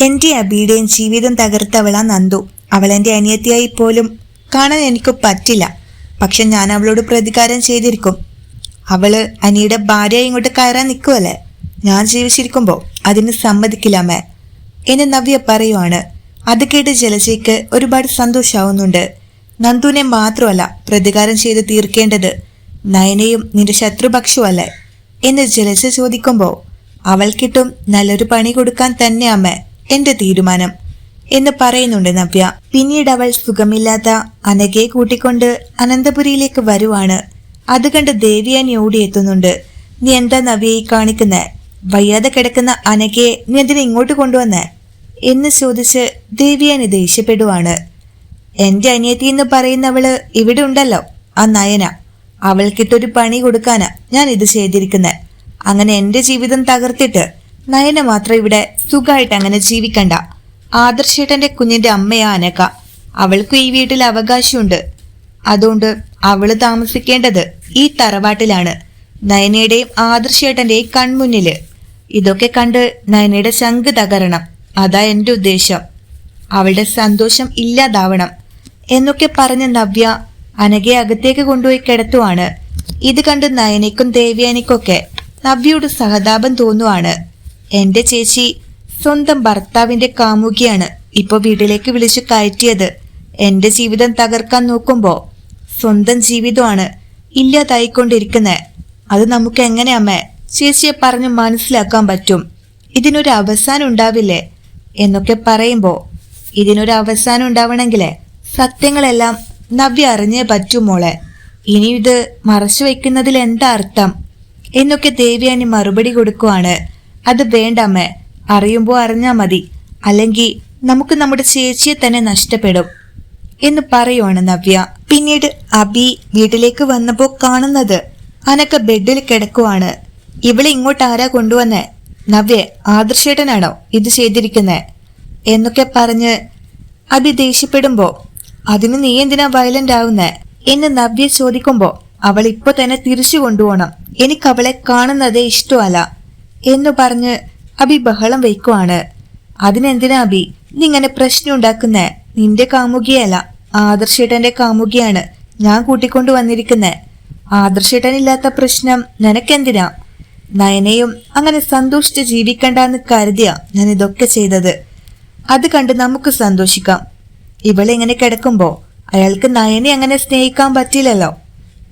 എന്റെ അബിയുടെയും ജീവിതം തകർത്തവളാ നന്ദു. അവൾ എന്റെ അനിയത്തിയായി പോലും കാണാൻ എനിക്ക് പറ്റില്ല. പക്ഷെ ഞാൻ അവളോട് പ്രതികാരം ചെയ്തിരിക്കും. അവൾ അനിയുടെ ഭാര്യ ഇങ്ങോട്ട് കയറാൻ നിൽക്കുമല്ലേ ഞാൻ ജീവിച്ചിരിക്കുമ്പോ അതിന് സമ്മതിക്കില്ലാമേ എന്നെ നവ്യ പറയുവാണ്. അത് കേട്ട് ജലജയ്ക്ക് ഒരുപാട് സന്തോഷാവുന്നുണ്ട്. നന്ദുവിനെ മാത്രമല്ല പ്രതികാരം ചെയ്ത് തീർക്കേണ്ടത് നയനയും നിന്റെ ശത്രുപക്ഷുവല്ലേ? എന്ന് ജലജ ചോദിക്കുമ്പോൾ അവൾക്കിട്ടും നല്ലൊരു പണി കൊടുക്കാൻ തന്നെ എന്റെ തീരുമാനം എന്ന് പറയുന്നുണ്ട് നവ്യ. പിന്നീട് അവൾ സുഖമില്ലാത്ത അനഘയെ കൂട്ടിക്കൊണ്ട് അനന്തപുരിയിലേക്ക് വരുവാണ്. അത് കണ്ട് ദേവിയാനി ഓടിയെത്തുന്നുണ്ട്. നീ എന്താ നവ്യയെ കാണിക്കുന്നേ? വയ്യാതെ കിടക്കുന്ന അനഘയെ നീ എന്തിനെ ഇങ്ങോട്ട് കൊണ്ടുവന്നേ? എന്ന് ചോദിച്ച് ദേവിയാനി ദേഷ്യപ്പെടുവാണ്. എന്റെ അനിയത്തി എന്ന് പറയുന്നവൾ ഇവിടെ ഉണ്ടല്ലോ ആ നയന. അവൾക്കിട്ടൊരു പണി കൊടുക്കാനാ ഞാൻ ഇത് ചെയ്തിരിക്കുന്നത് അങ്ങനെ എന്റെ ജീവിതം തകർത്തിട്ട് നയന മാത്രം ഇവിടെ സുഖമായിട്ട് അങ്ങനെ ജീവിക്കണ്ട. ആദർശേട്ടന്റെ കുഞ്ഞിന്റെ അമ്മയാ അനക അവൾക്ക് ഈ വീട്ടിൽ അവകാശമുണ്ട്. അതുകൊണ്ട് അവൾ താമസിക്കേണ്ടത് ഈ തറവാട്ടിലാണ്. നയനയുടെയും ആദർശേട്ടന്റെയും കൺമുന്നിൽ. ഇതൊക്കെ കണ്ട് നയനയുടെ ശങ്ക് തകരണം. അതാ എന്റെ ഉദ്ദേശം. അവളുടെ സന്തോഷം ഇല്ലാതാവണം. എന്നൊക്കെ പറഞ്ഞ നവ്യ അനഘയെ അകത്തേക്ക് കൊണ്ടുപോയി കിടത്തുവാണ്. ഇത് കണ്ട് നയനയ്ക്കും ദേവ്യാനിക്കൊക്കെ നവ്യയോട് സഹതാപം തോന്നുവാണ്. എന്റെ ചേച്ചി സ്വന്തം ഭർത്താവിന്റെ കാമുകിയാണ് ഇപ്പൊ വീട്ടിലേക്ക് വിളിച്ചു കയറ്റിയത്. എന്റെ ജീവിതം തകർക്കാൻ നോക്കുമ്പോ സ്വന്തം ജീവിതമാണ് ഇല്ലാതായിക്കൊണ്ടിരിക്കുന്നത് അത് നമുക്ക് എങ്ങനെ അമ്മേ? ചേച്ചിയെ പറഞ്ഞ് മനസ്സിലാക്കാൻ പറ്റും. ഇതിനൊരു അവസാനം ഉണ്ടാവില്ലേ? എന്നൊക്കെ പറയുമ്പോ ഇതിനൊരു അവസാനം ഉണ്ടാവണമെങ്കിലേ സത്യങ്ങളെല്ലാം നവ്യ അറിഞ്ഞേ പറ്റൂ മോളെ. ഇനി ഇത് മറച്ചു വയ്ക്കുന്നതിൽ എന്താ അർത്ഥം? എന്നൊക്കെ ദേവിയാനി മറുപടി കൊടുക്കുവാണ്. അത് വേണ്ടമ്മേ അറിയുമ്പോൾ അറിഞ്ഞാ മതി. അല്ലെങ്കിൽ നമുക്ക് നമ്മുടെ ചേച്ചിയെ തന്നെ നഷ്ടപ്പെടും. എന്ന് പറയുവാണ് നവ്യ. പിന്നീട് അബി വീട്ടിലേക്ക് വന്നപ്പോ കാണുന്നത് അനക്ക ബെഡിൽ കിടക്കുവാണ്. ഇവളെ ഇങ്ങോട്ട് ആരാ കൊണ്ടുവന്നേ? നവ്യ ആദർശേട്ടനാണോ ഇത് ചെയ്തിരിക്കുന്നേ? എന്നൊക്കെ പറഞ്ഞ് അബി ദേഷ്യപ്പെടുമ്പോ അതിന് നീ എന്തിനാ വയലന്റ് ആവുന്നേ? എന്ന് നവ്യ ചോദിക്കുമ്പോ അവൾ ഇപ്പൊ തന്നെ തിരിച്ചു കൊണ്ടുപോകണം എനിക്ക് അവളെ കാണുന്നതേ ഇഷ്ടമല്ല. എന്ന് പറഞ്ഞ് അബി ബഹളം വയ്ക്കുവാണ്. അതിനെന്തിനാ അബി? നീ ഇങ്ങനെ പ്രശ്നം ഉണ്ടാക്കുന്ന? നിന്റെ കാമുകിയല്ല. ആദർശേട്ടന്റെ കാമുകിയാണ്. ഞാൻ കൂട്ടിക്കൊണ്ടു വന്നിരിക്കുന്നെ. ആദർശേട്ടൻ ഇല്ലാത്ത പ്രശ്നം നിനക്കെന്തിനാ? നയനയും അങ്ങനെ സന്തോഷിച്ച് ജീവിക്കണ്ടെന്ന് കരുതിയാ ഞാൻ ഇതൊക്കെ ചെയ്തത്. അത് കണ്ട് നമുക്ക് സന്തോഷിക്കാം. ഇവളെ ഇവളിങ്ങനെ കിടക്കുമ്പോ അയാൾക്ക് നയനെ അങ്ങനെ സ്നേഹിക്കാൻ പറ്റില്ലല്ലോ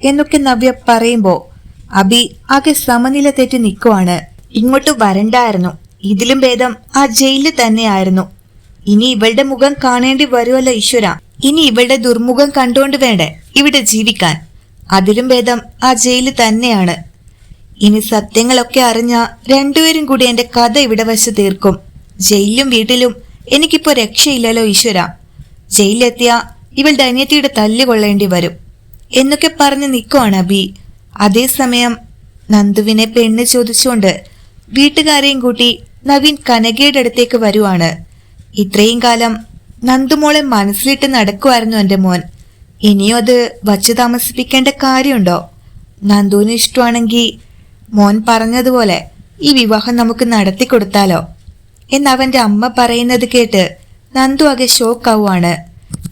എന്നൊക്കെ നവ്യ പറയുമ്പോ അബി ആകെ സമനില തെറ്റി നിൽക്കുവാണ് ഇങ്ങോട്ട് വരണ്ടായിരുന്നു. ഇതിലും ഭേദം ആ ജയിലിൽ തന്നെയായിരുന്നു. ഇനി ഇവളുടെ മുഖം കാണേണ്ടി വരുമല്ലോ ഈശ്വര. ഇനി ഇവളുടെ ദുർമുഖം കണ്ടുകൊണ്ട് വേണ്ടേ ഇവിടെ ജീവിക്കാൻ. അതിലും ഭേദം ആ ജയിലിൽ തന്നെയാണ്. ഇനി സത്യങ്ങളൊക്കെ അറിഞ്ഞ രണ്ടുപേരും കൂടി എന്റെ കഥ ഇവിടെ വച്ച് തീർക്കും. ജയിലിലും വീട്ടിലും എനിക്കിപ്പോ രക്ഷയില്ലല്ലോ ഈശ്വര. ജയിലിലെത്തിയ ഇവളുടെ അനിയത്തിയുടെ തല്ല് കൊള്ളേണ്ടി വരും. എന്നൊക്കെ പറഞ്ഞ് നിൽക്കുവാണ് അബി. അതേസമയം നന്ദുവിനെ പെണ്ണ് ചോദിച്ചുകൊണ്ട് വീട്ടുകാരെയും കൂട്ടി നവീൻ കനകയുടെ അടുത്തേക്ക് വരുവാണ്. ഇത്രയും കാലം നന്ദുമോളെ മനസ്സിലിട്ട് നടക്കുമായിരുന്നു എന്റെ മോൻ. ഇനിയും അത് വച്ചു താമസിപ്പിക്കേണ്ട കാര്യമുണ്ടോ? നന്ദുവിന് ഇഷ്ടമാണെങ്കിൽ മോൻ പറഞ്ഞതുപോലെ ഈ വിവാഹം നമുക്ക് നടത്തിക്കൊടുത്താലോ? എന്ന് അവന്റെ അമ്മ പറയുന്നത് കേട്ട് നന്ദു ആകെ ഷോക്കാവുകയാണ്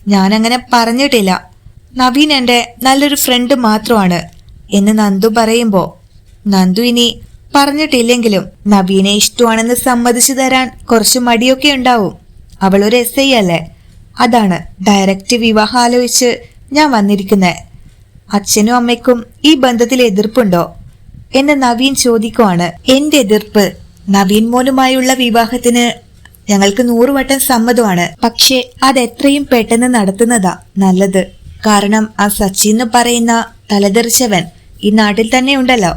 ഞാനങ്ങനെ പറഞ്ഞിട്ടില്ല. നവീൻ എന്റെ നല്ലൊരു ഫ്രണ്ട് മാത്രമാണ് എന്ന് നന്ദു പറയുമ്പോ നന്ദു ഇനി പറഞ്ഞിട്ടില്ലെങ്കിലും നവീനെ ഇഷ്ടമാണെന്ന് സമ്മതിച്ചു തരാൻ കുറച്ച് മടിയൊക്കെ ഉണ്ടാവും. അവൾ ഒരു എസ് ഐ അല്ലേ? അതാണ് ഡയറക്റ്റ് വിവാഹം ആലോചിച്ച് ഞാൻ വന്നിരിക്കുന്നത് അച്ഛനും അമ്മയ്ക്കും ഈ ബന്ധത്തിൽ എതിർപ്പുണ്ടോ? എന്ന് നവീൻ ചോദിക്കുവാണ്. എന്റെ എതിർപ്പ് നവീൻ മോനുമായുള്ള വിവാഹത്തിന് ഞങ്ങൾക്ക് നൂറുവട്ടം സമ്മതമാണ്. പക്ഷേ അത് എത്രയും പെട്ടെന്ന് നടത്തുന്നതാ നല്ലത്. കാരണം ആ സച്ചിന്ന് പറയുന്ന തലതെറിച്ചവൻ ഈ നാട്ടിൽ തന്നെ ഉണ്ടല്ലോ.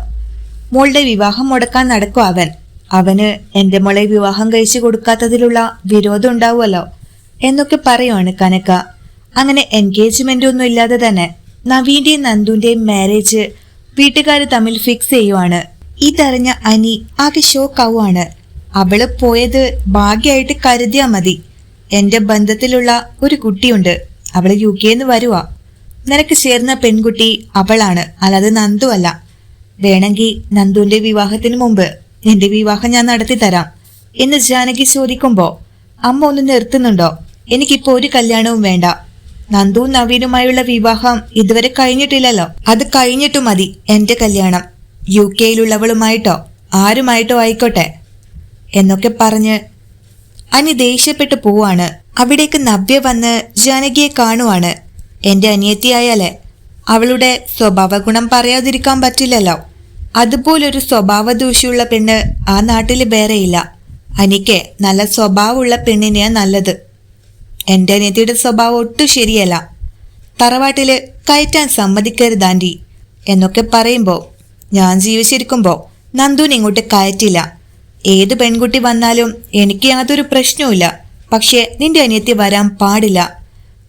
മോളുടെ വിവാഹം മുടക്കാൻ നടക്കും അവൻ. അവന് എന്റെ മോളെ വിവാഹം കഴിച്ചു കൊടുക്കാത്തതിലുള്ള വിരോധം ഉണ്ടാവുമല്ലോ? എന്നൊക്കെ പറയുവാണ് കനക. അങ്ങനെ എൻഗേജ്മെന്റ് ഒന്നും ഇല്ലാതെ തന്നെ നവീന്റെയും നന്ദുവിന്റെയും മാരേജ് വീട്ടുകാർ തമ്മിൽ ഫിക്സ് ചെയ്യുവാണ്. ഇതറിഞ്ഞ അനി ആകെ ഷോക്കാവുകയാണ് അവൾ പോയത് ഭാഗ്യമായിട്ട് കരുതിയാ മതി. എന്റെ ബന്ധത്തിലുള്ള ഒരു കുട്ടിയുണ്ട്. അവൾ യു കെന്ന് വരുവാ. നിനക്ക് ചേർന്ന പെൺകുട്ടി അവളാണ്. അല്ലാതെ നന്ദു അല്ല. വേണമെങ്കിൽ നന്ദുവിന്റെ വിവാഹത്തിന് മുമ്പ് നിന്റെ വിവാഹം ഞാൻ നടത്തി തരാം എന്ന് ജാനകി ചോദിക്കുമ്പോ അമ്മ ഒന്ന് നിർത്തുന്നുണ്ടോ? എനിക്കിപ്പോ ഒരു കല്യാണവും വേണ്ട. നന്ദു നവീനുമായുള്ള വിവാഹം ഇതുവരെ കഴിഞ്ഞിട്ടില്ലല്ലോ. അത് കഴിഞ്ഞിട്ട് മതി എന്റെ കല്യാണം. യു കെയിലുള്ളവളുമായിട്ടോ ആരുമായിട്ടോ ആയിക്കോട്ടെ എന്നൊക്കെ പറഞ്ഞ് അനി ദേഷ്യപ്പെട്ടു പോവാണ്. അവിടേക്ക് നവ്യ വന്ന് ജാനകിയെ കാണുവാണ്. എന്റെ അനിയത്തിയായാലേ അവളുടെ സ്വഭാവഗുണം പറയാതിരിക്കാൻ പറ്റില്ലല്ലോ. അതുപോലൊരു സ്വഭാവ ദൂഷ്യമുള്ള പെണ്ണ് ആ നാട്ടിൽ വേറെയില്ല. അനിക്ക് നല്ല സ്വഭാവമുള്ള പെണ്ണിനെയാ നല്ലത്. എന്റെ അനിയത്തിയുടെ സ്വഭാവം ഒട്ടും ശരിയല്ല. തറവാട്ടിൽ കയറ്റാൻ സമ്മതിക്കരുത് ആന്റി എന്നൊക്കെ പറയുമ്പോൾ ഞാൻ ജീവിച്ചിരിക്കുമ്പോൾ നന്ദുവിനെ ഇങ്ങോട്ട് കയറ്റില്ല. ഏത് പെൺകുട്ടി വന്നാലും എനിക്ക് യാതൊരു പ്രശ്നവുമില്ല. പക്ഷേ നിന്റെ അനിയത്തി വരാൻ പാടില്ല.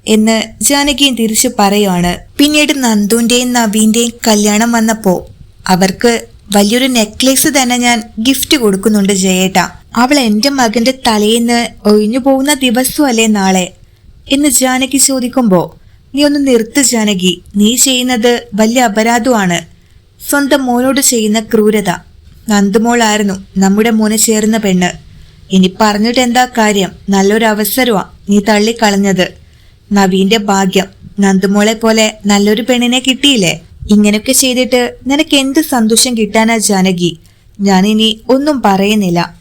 എന്ന് ജാനകിയും തിരിച്ചു പറയുവാണ് പിന്നീട് നന്ദുവിന്റെയും നവീന്റെയും കല്യാണം വന്നപ്പോ അവർക്ക് വലിയൊരു നെക്ലേസ് തന്നെ ഞാൻ ഗിഫ്റ്റ് കൊടുക്കുന്നുണ്ട് ജയേട്ട. അവൾ എന്റെ മകന്റെ തലേന്ന് ഒഴിഞ്ഞു പോകുന്ന ദിവസമല്ലേ നാളെ? എന്ന് ജാനകി ചോദിക്കുമ്പോ നീ ഒന്ന് നിർത്ത് ജാനകി. നീ ചെയ്യുന്നത് വലിയ അപരാധമാണ്. സ്വന്തം മോനോട് ചെയ്യുന്ന ക്രൂരത. നന്ദുമോളായിരുന്നു നമ്മുടെ മോനെ ചേർന്ന പെണ്ണ്. ഇനി പറഞ്ഞിട്ട് എന്താ കാര്യം? നല്ലൊരു അവസരമാ നീ തള്ളിക്കളഞ്ഞത്. നവീന്റെ ഭാഗ്യം. നന്ദുമോളെ പോലെ നല്ലൊരു പെണ്ണിനെ കിട്ടിയില്ലേ? ഇങ്ങനെയൊക്കെ ചെയ്തിട്ട് നിനക്ക് എന്ത് സന്തോഷം കിട്ടാനാ ജാനകി? ഞാനിനി ഒന്നും പറയുന്നില്ല.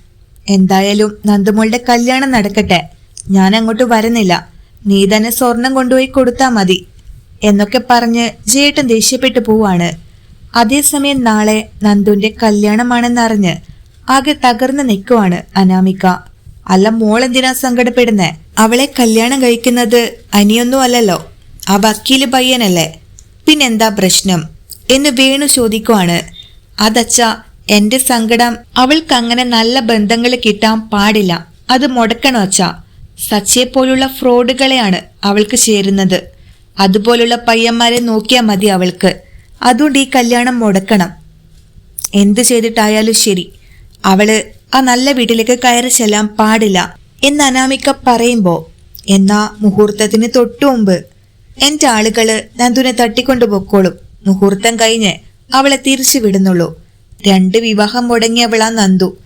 എന്തായാലും നന്ദുമോളുടെ കല്യാണം നടക്കട്ടെ. ഞാൻ അങ്ങോട്ട് വരുന്നില്ല. നീ തന്നെ സ്വർണം കൊണ്ടുപോയി കൊടുത്താ മതി. എന്നൊക്കെ പറഞ്ഞ് ജേട്ടൻ ദേഷ്യപ്പെട്ടു പോവാണ്. അതേസമയം നാളെ നന്ദുവിന്റെ കല്യാണമാണെന്നറിഞ്ഞ് ആകെ തകർന്ന് നിൽക്കുവാണ് അനാമിക. അല്ല മോൾ എന്തിനാ സങ്കടപ്പെടുന്നേ? അവളെ കല്യാണം കഴിക്കുന്നത് അനിയൊന്നും അല്ലല്ലോ ആ വക്കീൽ പയ്യനല്ലേ. പിന്നെന്താ പ്രശ്നം? എന്ന് വേണു ചോദിക്കുവാണ്. അതച്ച എന്റെ സങ്കടം. അവൾക്ക് അങ്ങനെ നല്ല ബന്ധങ്ങൾ കിട്ടാൻ പാടില്ല. അത് മുടക്കണോ അച്ഛ? സച്ചയെ പോലുള്ള ഫ്രോഡുകളെയാണ് അവൾക്ക് ചേരുന്നത്. അതുപോലുള്ള പയ്യന്മാരെ നോക്കിയാൽ മതി അവൾക്ക്. അതുകൊണ്ട് ഈ കല്യാണം മുടക്കണം. എന്ത് ചെയ്തിട്ടായാലും ശരി. അവൾ ആ നല്ല വീട്ടിലേക്ക് കയറി ചെല്ലാൻ പാടില്ല. എന്ന് അനാമിക്ക പറയുമ്പോ എന്നാ മുഹൂർത്തത്തിന് തൊട്ടു മുമ്പ് എന്റെ ആളുകൾ നന്ദുനെ തട്ടിക്കൊണ്ടു പൊക്കോളും. മുഹൂർത്തം കഴിഞ്ഞ് അവളെ തിരിച്ചു വിടുന്നുള്ളൂ. രണ്ട് വിവാഹം മുടങ്ങിയവളാ നന്ദു.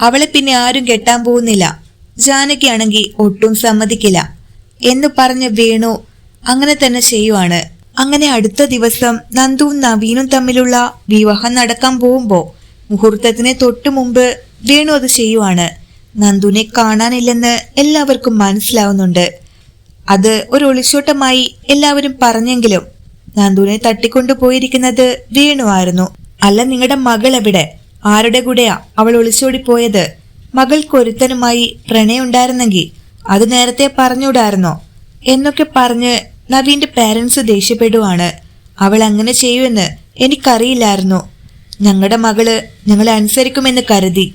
അവളെ പിന്നെ ആരും കെട്ടാൻ പോകുന്നില്ല. ജാനകിയാണെങ്കിൽ ഒട്ടും സമ്മതിക്കില്ല. എന്ന് പറഞ്ഞ വേണു അങ്ങനെ തന്നെ ചെയ്യുവാണ്. അങ്ങനെ അടുത്ത ദിവസം നന്ദുവും നവീനും തമ്മിലുള്ള വിവാഹം നടക്കാൻ പോകുമ്പോ മുഹൂർത്തത്തിന് തൊട്ടു മുമ്പ് വേണു അത് ചെയ്യുവാണ്. നന്ദുവിനെ കാണാനില്ലെന്ന് എല്ലാവർക്കും മനസ്സിലാവുന്നുണ്ട്. അത് ഒരു ഒളിച്ചോട്ടമായി എല്ലാവരും പറഞ്ഞെങ്കിലും തട്ടിക്കൊണ്ടു പോയിരിക്കുന്നത് ആയിരുന്നു. അല്ല നിങ്ങളുടെ മകൾ എവിടെ? ആരുടെ കൂടെയാ അവൾ ഒളിച്ചോടി പോയത്? മകൾക്കൊരുത്തനുമായി പ്രണയുണ്ടായിരുന്നെങ്കിൽ അത് നേരത്തെ പറഞ്ഞുകൂടായിരുന്നോ? എന്നൊക്കെ പറഞ്ഞ് നവീന്റെ പാരൻസ് ദേഷ്യപ്പെടുവാണ്. അവൾ അങ്ങനെ ചെയ്യുമെന്ന് എനിക്കറിയില്ലായിരുന്നു. ഞങ്ങളുടെ മകൾ ഞങ്ങളെ അനുസരിക്കുമെന്ന് കരുതി.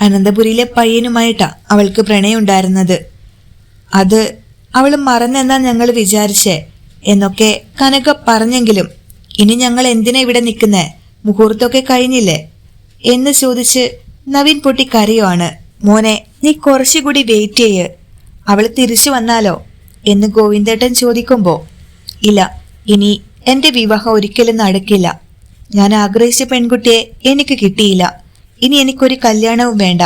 അനന്തപുരിയിലെ പയ്യനുമായിട്ടാ അവൾക്ക് പ്രണയമുണ്ടായിരുന്നത്. അത് അവൾ മറന്നെന്നാ ഞങ്ങൾ വിചാരിച്ചേ എന്നൊക്കെ കനക പറഞ്ഞെങ്കിലും ഇനി ഞങ്ങൾ എന്തിനാ ഇവിടെ നിൽക്കുന്നേ? മുഹൂർത്തമൊക്കെ കഴിഞ്ഞില്ലേ? എന്ന് ചോദിച്ച് നവീൻ പൊട്ടി കരയുവാണ്. മോനെ നീ കുറച്ചുകൂടി വെയിറ്റ് ചെയ്യ്. അവൾ തിരിച്ചു വന്നാലോ? എന്ന് ഗോവിന്ദേട്ടൻ ചോദിക്കുമ്പോ ഇല്ല ഇനി എന്റെ വിവാഹം ഒരിക്കലും നടക്കില്ല. ഞാൻ ആഗ്രഹിച്ച പെൺകുട്ടിയെ എനിക്ക് കിട്ടിയില്ല. ഇനി എനിക്കൊരു കല്യാണവും വേണ്ട.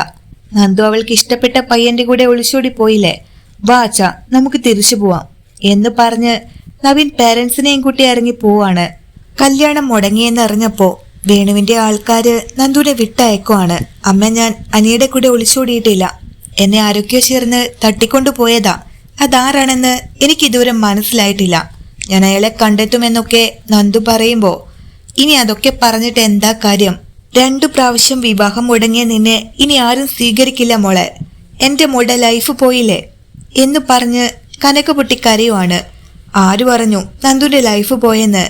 നന്ദു അവൾക്ക് ഇഷ്ടപ്പെട്ട പയ്യന്റെ കൂടെ ഒളിച്ചോടി പോയില്ലേ? വാച്ച നമുക്ക് തിരിച്ചു പോവാം. എന്ന് പറഞ്ഞ് നവീൻ പേരൻസിനെയും കൂട്ടി ഇറങ്ങി പോവാണ്. കല്യാണം മുടങ്ങിയെന്നറിഞ്ഞപ്പോ വേണുവിന്റെ ആൾക്കാര് നന്ദുവിനെ വിട്ടയക്കുവാണ്. അമ്മ ഞാൻ അനിയുടെ കൂടെ ഒളിച്ചോടിയിട്ടില്ല. എന്നെ ആരൊക്കെയോ ചേർന്ന് തട്ടിക്കൊണ്ടു പോയതാ. അതാരാണെന്ന് എനിക്ക് ഇതുവരെ മനസ്സിലായിട്ടില്ല. ഞാൻ അയാളെ കണ്ടെത്തുമെന്നൊക്കെ നന്ദു പറയുമ്പോ ഇനി അതൊക്കെ പറഞ്ഞിട്ട് എന്താ കാര്യം? രണ്ടു പ്രാവശ്യം വിവാഹം മുടങ്ങിയ നിന്നെ ഇനി ആരും സ്വീകരിക്കില്ല മോളെ. എന്റെ മോളുടെ ലൈഫ് പോയില്ലേ? എന്ന് പറഞ്ഞ് കനക കരയുവാണ് ആര് പറഞ്ഞു നന്ദുവിന്റെ ലൈഫ് പോയെന്ന്?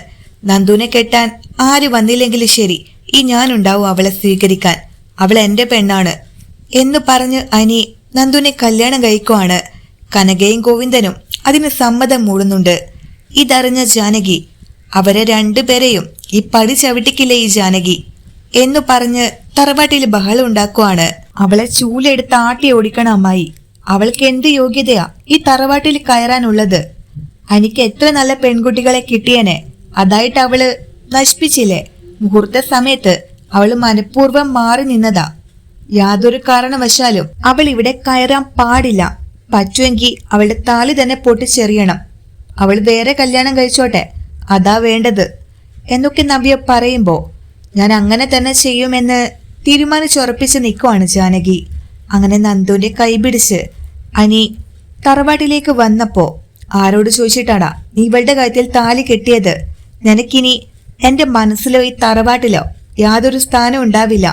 നന്ദുവിനെ കെട്ടാൻ ആര് വന്നില്ലെങ്കിലും ശരി ഈ ഞാനുണ്ടാവും അവളെ സ്വീകരിക്കാൻ. അവൾ എന്റെ പെണ്ണാണ്. എന്ന് പറഞ്ഞ് അനി നന്ദുവിനെ കല്യാണം കഴിക്കുവാണ്. കനകയും ഗോവിന്ദനും അതിന് സമ്മതം മൂടുന്നുണ്ട് ഇതറിഞ്ഞ ജാനകി അവരെ രണ്ടുപേരെയും ഈ പടി ചവിട്ടിക്കില്ല ഈ ജാനകി? എന്നു പറഞ്ഞ് തറവാട്ടിൽ ബഹളം ഉണ്ടാക്കുവാണ്. അവളെ ചൂലെടുത്ത് ആട്ടി ഓടിക്കണം അമ്മായി. അവൾക്ക് എന്ത് യോഗ്യതയാ ഈ തറവാട്ടിൽ കയറാനുള്ളത്? എനിക്ക് എത്ര നല്ല പെൺകുട്ടികളെ കിട്ടിയനെ. അതായിട്ട് അവൾ നശിപ്പിച്ചില്ലേ? മുഹൂർത്ത സമയത്ത് അവൾ മനഃപൂർവം മാറി നിന്നതാ. യാതൊരു കാരണവശാലും അവൾ ഇവിടെ കയറാൻ പാടില്ല. പറ്റുമെങ്കിൽ അവളുടെ താലി തന്നെ പൊട്ടിച്ചെറിയണം. അവൾ വേറെ കല്യാണം കഴിച്ചോട്ടെ. അതാ വേണ്ടത്. എന്നൊക്കെ നവ്യ പറയുമ്പോ ഞാൻ അങ്ങനെ തന്നെ ചെയ്യുമെന്ന് തീരുമാനിച്ചുറപ്പിച്ച് നിൽക്കുവാണ് ജാനകി. അങ്ങനെ നന്ദുവിന്റെ കൈ പിടിച്ച് അനി തറവാട്ടിലേക്ക് വന്നപ്പോ ആരോട് ചോദിച്ചിട്ടാടാ നീ ഇവളുടെ കാര്യത്തിൽ താലി കെട്ടിയത്? നിനക്കിനി എന്റെ മനസ്സിലോ ഈ തറവാട്ടിലോ യാതൊരു സ്ഥാനം ഉണ്ടാവില്ല.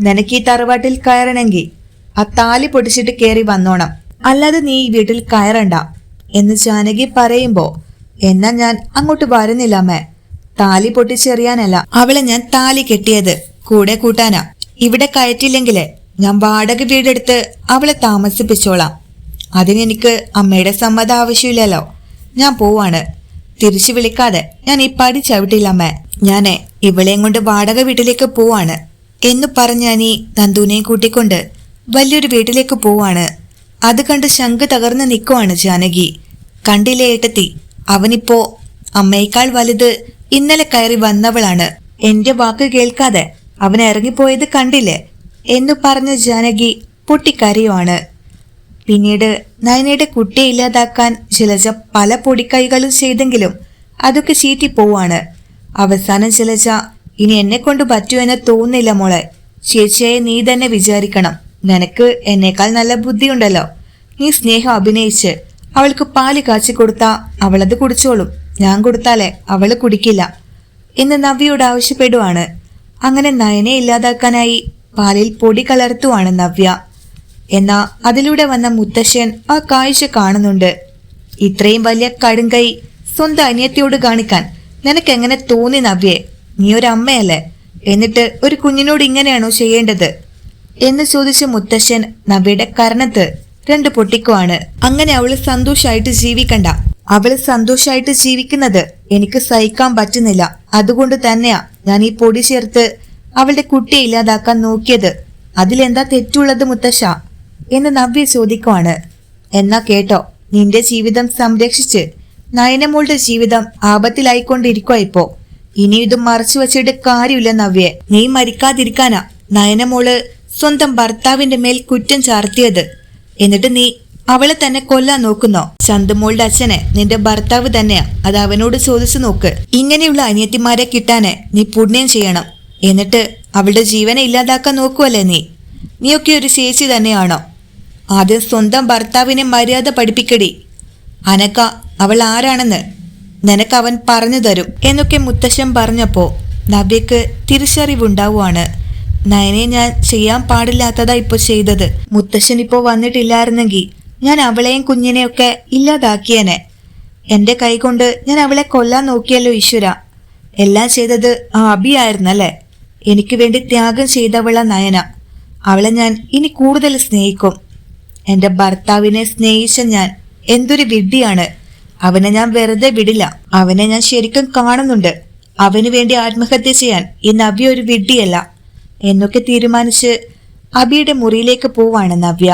നിനക്ക് ഈ തറവാട്ടിൽ കയറണമെങ്കിൽ ആ താലി പൊടിച്ചിട്ട് കയറി വന്നോണം. അല്ലാതെ നീ ഈ വീട്ടിൽ കയറണ്ട എന്ന് ജാനകി പറയുമ്പോ എന്നാ ഞാൻ അങ്ങോട്ട് വരുന്നില്ല താലി പൊട്ടിച്ചെറിയാനല്ല. അവളെ ഞാൻ താലി കെട്ടിയത്. കൂടെ കൂട്ടാനാ. ഇവിടെ കയറ്റില്ലെങ്കിൽ ഞാൻ വാടക വീടെടുത്ത് അവളെ താമസിപ്പിച്ചോളാം. അതിനെനിക്ക് അമ്മയുടെ സമ്മതം ആവശ്യമില്ലല്ലോ. ഞാൻ പോവാണ്. തിരിച്ചു വിളിക്കാതെ. ഞാൻ ഈ പടി ചവിട്ടില്ല അമ്മേ. ഞാനേ ഇവളെയും കൊണ്ട് വാടക വീട്ടിലേക്ക് പോവാണ്. എന്ന് പറഞ്ഞ നീ നന്ദുവിനെയും കൂട്ടിക്കൊണ്ട് വലിയൊരു വീട്ടിലേക്ക് പോവാണ്. അത് കണ്ട് ശങ്ക് തകർന്ന് നിൽക്കുവാണ് ജാനകി. കണ്ടില്ലേ ഏട്ടത്തി? അവനിപ്പോ അമ്മയേക്കാൾ വലുത് ഇന്നലെ കയറി വന്നവളാണ്. എന്റെ വാക്ക് കേൾക്കാതെ അവൻ ഇറങ്ങിപ്പോയത് കണ്ടില്ലേ? എന്ന് പറഞ്ഞ ജാനകി പൊട്ടിക്കരയുമാണ് പിന്നീട് നയനയുടെ കുട്ടിയെ ഇല്ലാതാക്കാൻ ശിലജ പല പൊടിക്കൈകളും ചെയ്തെങ്കിലും അതൊക്കെ ചീറ്റി പോവാണ് അവസാനം ശിലജ ഇനി എന്നെ കൊണ്ട് പറ്റുമെന്ന് തോന്നില്ല മോളെ. ചേച്ചിയെ നീ തന്നെ വിചാരിക്കണം. നിനക്ക് എന്നേക്കാൾ നല്ല ബുദ്ധിയുണ്ടല്ലോ. നീ സ്നേഹം അഭിനയിച്ച് അവൾക്ക് പാൽ കാച്ചി കൊടുത്താ അവളത് കുടിച്ചോളും. ഞാൻ കൊടുത്താലേ അവൾ കുടിക്കില്ല എന്ന് നവ്യയോട് ആവശ്യപ്പെടുവാണ്. അങ്ങനെ നയനെ ഇല്ലാതാക്കാനായി പാലിൽ പൊടി കലർത്തുവാണ് നവ്യ. എന്നാ അതിലൂടെ വന്ന മുത്തശ്ശൻ ആ കാഴ്ച കാണുന്നുണ്ട്. ഇത്രയും വലിയ കടുങ്കൈ സ്വന്തം അനിയത്തിയോട് കാണിക്കാൻ നിനക്കെങ്ങനെ തോന്നി നവ്യേ? നീ ഒരു അമ്മയല്ലേ എന്നിട്ട് ഒരു കുഞ്ഞിനോട് ഇങ്ങനെയാണോ ചെയ്യേണ്ടത്? എന്ന് ചോദിച്ച മുത്തശ്ശൻ നവ്യയുടെ കരണത്ത് രണ്ട് പൊട്ടിക്കുവാണ്. അങ്ങനെ അവൾ സന്തോഷായിട്ട് ജീവിക്കണ്ട. അവൾ സന്തോഷമായിട്ട് ജീവിക്കുന്നത് എനിക്ക് സഹിക്കാൻ പറ്റുന്നില്ല. അതുകൊണ്ട് തന്നെയാ ഞാൻ ഈ പൊടി ചേർത്ത് അവളുടെ കുട്ടിയെ ഇല്ലാതാക്കാൻ നോക്കിയത്. അതിലെന്താ തെറ്റുള്ളത് മുത്തശ്ശ? എന്ന് നവ്യ ചോദിക്കുവാണ്. എന്നാ കേട്ടോ നിന്റെ ജീവിതം സംരക്ഷിച്ച് നയനമോളുടെ ജീവിതം ആപത്തിലായിക്കൊണ്ടിരിക്കുക ഇപ്പോ. ഇനി ഇത് മറച്ചു വച്ചിട്ട് കാര്യമില്ല നവ്യെ. നീ മരിക്കാതിരിക്കാനാ നയനമോൾ സ്വന്തം ഭർത്താവിന്റെ മേൽ കുറ്റം ചാർത്തിയത്. എന്നിട്ട് നീ അവളെ തന്നെ കൊല്ലാൻ നോക്കുന്നോ? ചന്തമോളുടെ അച്ഛനെ നിന്റെ ഭർത്താവ് തന്നെയാ. അത് അവനോട് ചോദിച്ചു നോക്ക്. ഇങ്ങനെയുള്ള അനിയത്തിമാരെ കിട്ടാന് നീ പുണ്യം ചെയ്യണം. എന്നിട്ട് അവളുടെ ജീവനെ ഇല്ലാതാക്കാൻ നോക്കുവല്ലേ നീ? നീയൊക്കെ ഒരു ചേച്ചി തന്നെയാണോ? ആദ്യം സ്വന്തം ഭർത്താവിനെ മര്യാദ പഠിപ്പിക്കടി. അനക്ക അവൾ ആരാണെന്ന് നിനക്ക് അവൻ പറഞ്ഞു തരും. എന്നൊക്കെ മുത്തശ്ശൻ പറഞ്ഞപ്പോ നവ്യക്ക് തിരിച്ചറിവുണ്ടാവുകയാണ് നയനെ ഞാൻ ചെയ്യാൻ പാടില്ലാത്തതാ ഇപ്പൊ ചെയ്തത്. മുത്തശ്ശൻ ഇപ്പോ വന്നിട്ടില്ലായിരുന്നെങ്കിൽ ഞാൻ അവളെയും കുഞ്ഞിനെയൊക്കെ ഇല്ലാതാക്കിയനെ. എന്റെ കൈകൊണ്ട് ഞാൻ അവളെ കൊല്ലാൻ നോക്കിയല്ലോ ഈശ്വര. എല്ലാം ചെയ്തത് ആ അഭിയായിരുന്നല്ലേ എനിക്ക് വേണ്ടി ത്യാഗം ചെയ്തവള നയന. അവളെ ഞാൻ ഇനി കൂടുതൽ സ്നേഹിക്കും. എന്റെ ഭർത്താവിനെ സ്നേഹിച്ച ഞാൻ എന്തൊരു വിഡ്ഢിയാണ്. അവനെ ഞാൻ വെറുതെ വിടില്ല. അവനെ ഞാൻ ശരിക്കും കാണുന്നുണ്ട്. അവന് വേണ്ടി ആത്മഹത്യ ചെയ്യാൻ ഈ നവ്യ ഒരു വിഡ്ഢിയല്ല. എന്നൊക്കെ തീരുമാനിച്ച് അബിയുടെ മുറിയിലേക്ക് പോവാണ് നവ്യ.